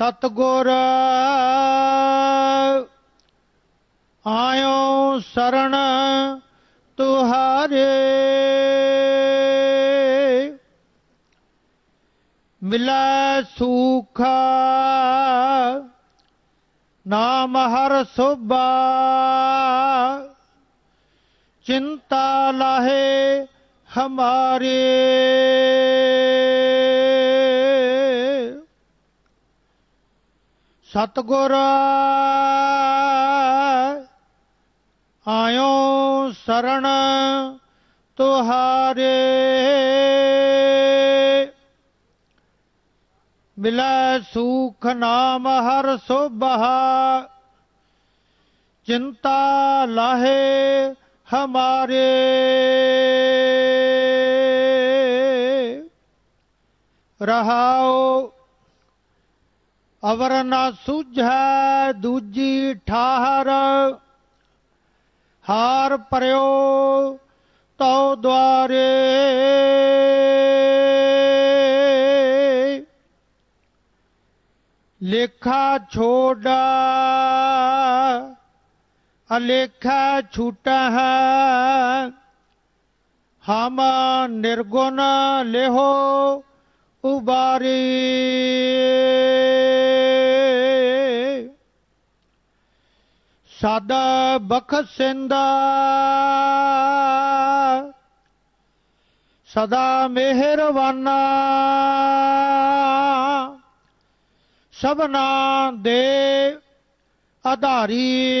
ਸਤਗੁਰ ਆਇਓ ਸਰਣ ਤੁਹਾਰੇ। ਮਿਲੈ ਸੁਖ ਨਾਮ ਹਰ ਸੁਭਾ। ਚਿੰਤਾ ਲਾਹੇ ਹਮਾਰੇ। ਸਤਗੁਰ ਆਇਓ ਸਰਣ ਤੁਹਾਰੇ। ਮਿਲੈ ਸੁਖ ਨਾਮ ਹਰ ਸੁਭਾ। ਚਿੰਤਾ ਲਾਹੇ ਹਮਾਰੇ। ਰਹਾਓ ਅਵਰ ਨਾ ਸੁਝੈ ਦੂਜੀ ਠਾਹਰ, ਹਾਰ ਪਰਿਓ ਤਉ ਦੁਆਰੇ। ਲੇਖਾ ਛੋੜਾ ਅਲੇਖਾ ਛੂਟਾ ਹੈ, ਹਮ ਨਿਰਗੁਣ ਲਿਹੋ ਉਬਾਰੀ। ਸਾਦਾ ਬਖਸ਼ਿੰਦਾ ਸਦਾ। ਮਿਹਰਵਾਨਾ ਸਭਨਾ ਦੇ ਆਧਾਰੀ।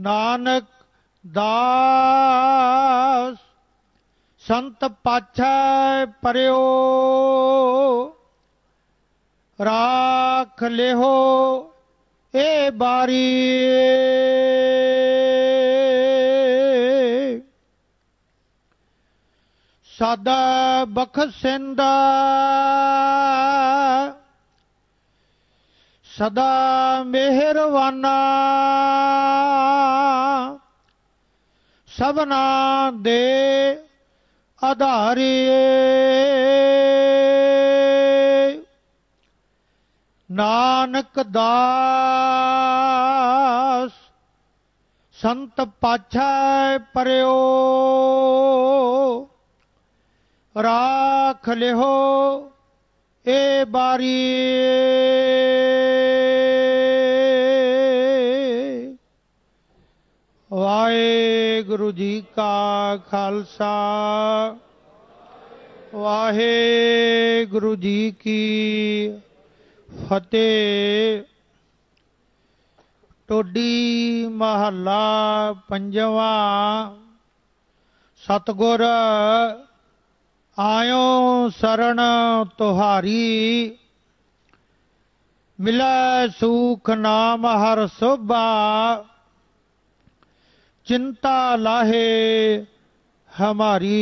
ਨਾਨਕ ਦਾਸ ਸੰਤ ਪਾਛੈ ਪਰਿਓ। ਰਾਖ ਲਿਹੋ ਏ ਬਾਰੀ। ਸਾਦਾ ਬਖਸ਼ਿੰਦਾ ਸਦਾ। ਮਿਹਰਵਾਨਾ। ਸਭਨਾ ਦੇ ਆਧਾਰੀ ਨਾਨਕ ਦਾਸ, ਸੰਤ ਪਾਛੈ ਪਰਿਓ, ਰਾਖ ਲਿਹੋ ਏ ਬਾਰੀ। ਵਾਹਿਗੁਰੂ ਜੀ ਕਾ ਖਾਲਸਾ, ਵਾਹਿਗੁਰੂ ਜੀ ਕੀ ਫਤਿਹ। ਟੋਡੀ ਮਹੱਲਾ ਪੰਜਵਾ। ਸਤਗੁਰ ਆਇਓ ਸਰਣ ਤੁਹਾਰੀ। ਮਿਲੈ ਸੁਖ ਨਾਮ ਹਰ ਸੋਭਾ। ਚਿੰਤਾ ਲਾਹੇ ਹਮਾਰੀ।